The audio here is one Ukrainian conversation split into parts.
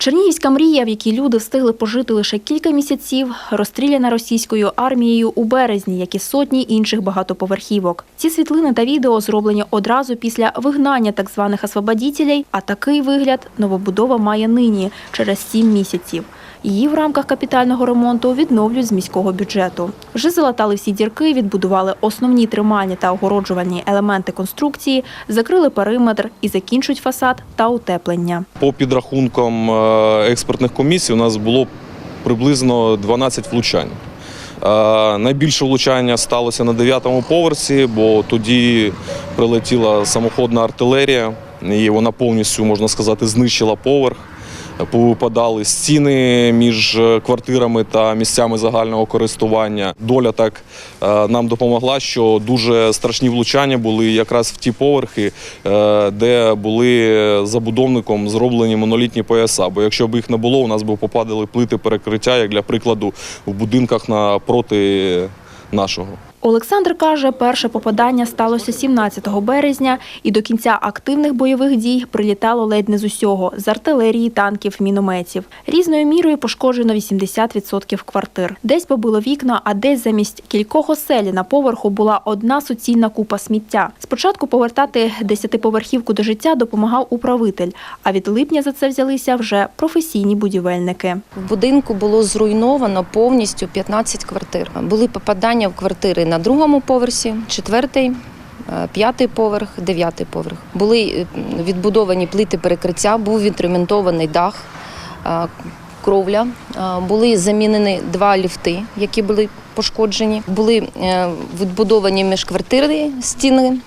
Чернігівська мрія, в якій люди встигли пожити лише кілька місяців, розстріляна російською армією у березні, як і сотні інших багатоповерхівок. Ці світлини та відео зроблені одразу після вигнання так званих освободітелей, а такий вигляд новобудова має нині, через сім місяців. Її в рамках капітального ремонту відновлюють з міського бюджету. Вже залатали всі дірки, відбудували основні тримальні та огороджувальні елементи конструкції, закрили периметр і закінчують фасад та утеплення. По підрахункам е, експертних комісій у нас було приблизно 12 влучань. Е, Найбільше влучання сталося на 9-му поверсі, бо тоді прилетіла самоходна артилерія, і вона повністю, можна сказати, знищила поверх. Повипадали стіни між е, квартирами та місцями загального користування. Доля так е, нам допомогла, що дуже страшні влучання були якраз в ті поверхи, е, де були забудовником зроблені монолітні пояса. Бо якщо б їх не було, у нас би попадали плити перекриття, як для прикладу, в будинках напроти нашого. Олександр каже, перше попадання сталося 17 березня, і до кінця активних бойових дій прилітало ледь не з усього – з артилерії, танків, мінометів. Різною мірою пошкоджено 80% квартир. Десь побило вікна, а десь замість кількох оселі на поверху була одна суцільна купа сміття. Спочатку повертати десятиповерхівку до життя допомагав управитель, а від липня за це взялися вже професійні будівельники. В будинку було зруйновано повністю 15 квартир. Були попадання в квартири на другому поверсі, четвертий, е, п'ятий поверх, дев'ятий поверх. Були е, відбудовані плити перекриття, був відремонтований дах, е, кровля. Були замінені два ліфти, які були пошкоджені. Були відбудовані міжквартирні стіни,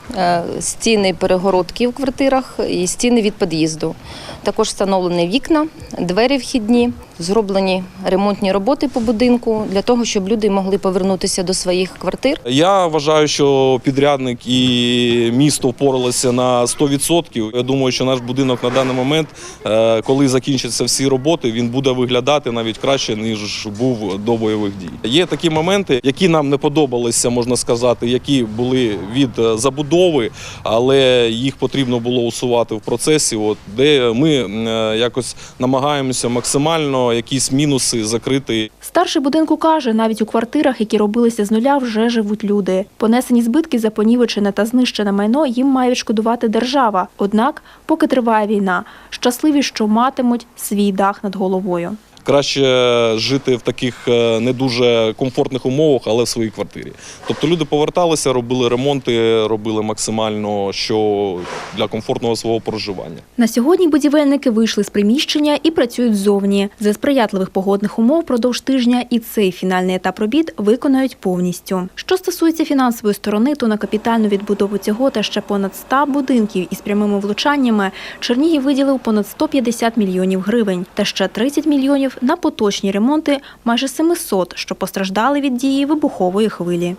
стіни перегородки в квартирах і стіни від під'їзду. Також встановлені вікна, двері вхідні, зроблені ремонтні роботи по будинку для того, щоб люди могли повернутися до своїх квартир. Я вважаю, що підрядник і місто впоралися на 100%. Я думаю, що наш будинок на даний момент, е, коли закінчаться всі роботи, він буде виглядати навіть краще ніж був до бойових дій. Є такі моменти, які нам не подобалися, можна сказати, які були від е, забудови, але їх потрібно було усувати в процесі. От де ми е, якось намагаємося максимально якісь мінуси закрити Старший будинку каже, навіть у квартирах, які робилися з нуля, вже живуть люди. Понесені збитки за понівечене та знищене майно їм має відшкодувати держава. Однак, поки триває війна, щасливі, що матимуть свій дах над головою. Краще жити в таких е, не дуже комфортних умовах, але в своїй квартирі. Тобто люди поверталися, робили ремонти, робили максимально що для комфортного свого проживання. На сьогодні будівельники вийшли з приміщення і працюють ззовні. За сприятливих погодних умов продовж тижня і цей фінальний етап робіт виконають повністю. Що стосується фінансової сторони, то на капітальну відбудову цього та ще понад 100 будинків із прямими влучаннями Чернігів виділив понад 150 мільйонів гривень та ще 30 мільйонів на поточні ремонти майже 700, що постраждали від дії вибухової хвилі.